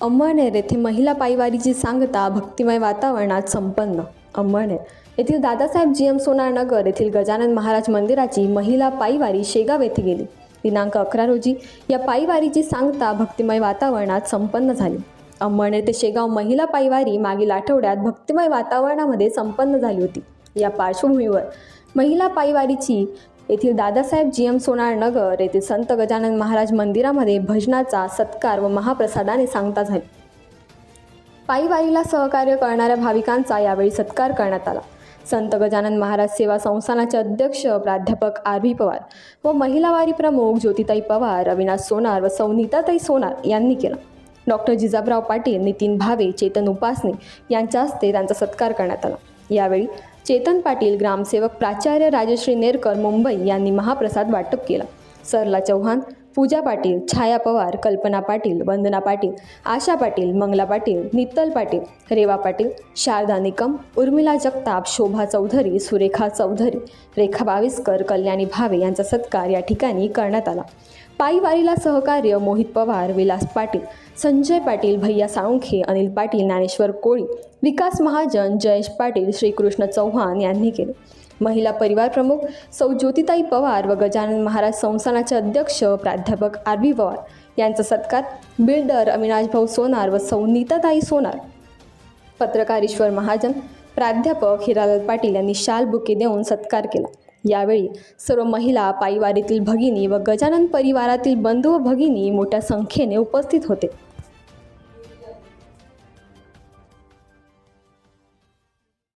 अंमळनेर येथे महिला पायवारीची सांगता भक्तिमय वातावरणात संपन्न. अंमळनेर येथील दादासाहेब जी एम सोनार नगर येथील गजानन महाराज मंदिराची महिला पायवारी शेगाव येथे गेली. दिनांक अकरा रोजी या पायवारीची सांगता भक्तिमय वातावरणात संपन्न झाली. अंमळनेर ते शेगाव महिला पायवारी मागील आठवड्यात भक्तिमय वातावरणामध्ये संपन्न झाली होती. या पार्श्वभूमीवर महिला पायवारीची येथील दादासाहेब जी एम सोनार नगर येथील संत गजानन महाराज मंदिरामध्ये भजनाचा सत्कार व महाप्रसादाने सांगता झाली. पायीवारीला सहकार्य करणाऱ्या भाविकांचा यावेळी सत्कार करण्यात आला. संत गजानन महाराज सेवा संस्थानाचे अध्यक्ष प्राध्यापक आर व्ही पवार व महिलावारी प्रमुख ज्योतिताई पवार अविनाश सोनार व सौनीताताई सोनार यांनी केला. डॉक्टर जिजाबराव पाटील नितीन भावे चेतन उपासने यांच्या हस्ते त्यांचा सत्कार करण्यात आला. यावेळी चेतन पाटील ग्रामसेवक प्राचार्य राजश्री नेरकर मुंबई यांनी महाप्रसाद वाटप केला. सरला चव्हाण पूजा पाटील छाया पवार कल्पना पाटील वंदना पाटील आशा पाटील मंगला पाटील नित्तल पाटील रेवा पाटील शारदा निकम उर्मिला जगताप शोभा चौधरी सुरेखा चौधरी रेखा बाविस्कर कल्याणी भावे यांचा सत्कार या ठिकाणी करण्यात आला. पायीवारीला सहकार्य मोहित पवार विलास पाटील संजय पाटील भैया साळुंखे अनिल पाटील ज्ञानेश्वर कोळी विकास महाजन जयेश पाटील श्रीकृष्ण चव्हाण यांनी केले. महिला परिवार प्रमुख सौ ज्योतिताई पवार व गजानन महाराज संस्थानाचे अध्यक्ष प्राध्यापक आर बी पवार यांचा सत्कार बिल्डर अविनाश भाऊ सोनार व सौ नीताताई सोनार. पत्रकार ईश्वर महाजन प्राध्यापक हिरालाल पाटील यांनी शाल बुके देऊन सत्कार केला. यावेळी सर्व महिला पायीवारीतील भगिनी व गजानन परिवारातील बंधू व भगिनी मोठ्या संख्येने उपस्थित होते.